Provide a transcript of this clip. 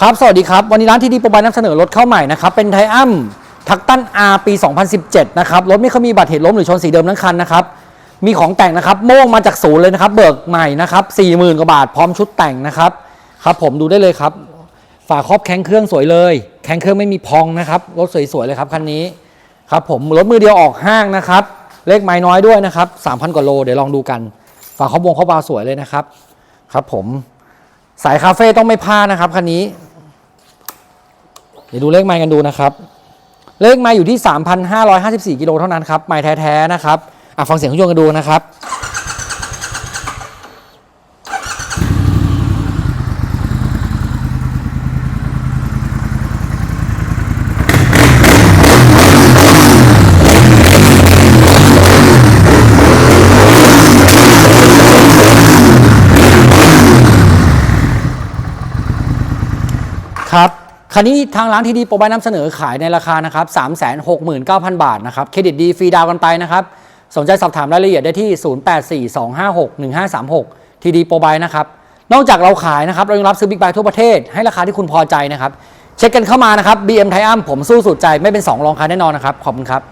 ครับ สวัสดีครับ วันนี้ร้านที่ดีโปรบายนำเสนอรถเข้าใหม่นะครับ เป็นไทอัมทักตัน R ปี 2017 นะครับ รถไม่เคยมีบัตรเหตุล้มหรือชนสีเดิมทั้งคันนะครับ มีของแต่งนะครับโม่งมาจากศูนย์เลยนะครับ เบิกใหม่นะครับ 40,000 กว่าบาท พร้อมชุดแต่งนะครับ ครับผมดูได้เลยครับ ฝาครอบแข้งเครื่องสวยเลย แข้งเครื่องไม่มีพองนะครับ รถสวยๆเลยครับคันนี้ ครับผม รถมือเดียวออกห้างนะครับ เลขไม้น้อยด้วยนะครับ 3,000 กว่าโล เดี๋ยวลองดูกัน ฝาครอบวงครอบบาสวยเลยนะครับ ครับผม สายคาเฟ่ต้องไม่พลาดนะครับคันนี้ เดี๋ยวดูเลขไมล์กันดูนะครับ เลขไมล์อยู่ที่ 3,554 กิโลเท่านั้นครับไมล์แท้ๆนะครับอะฟังเสียงเครื่องยนต์กันดูนะครับครับ คันนี้ทางร้านที่ดีโปรบายนำเสนอขายในราคานะครับ369,000 บาทนะครับ เครดิตดีฟรีดาวกันไปนะครับ สนใจสอบถามรายละเอียดได้ที่ 0842561536 ทีดีโปรบายนะครับ นอกจากเราขายนะครับ เรายังรับซื้อบิ๊กไบทั่วประเทศ ให้ราคาที่คุณพอใจนะครับ เช็คกันเข้ามานะครับ BM ไทอัมผมสู้สุดใจไม่เป็น 2 รองใครแน่นอนนะครับ ขอบคุณครับ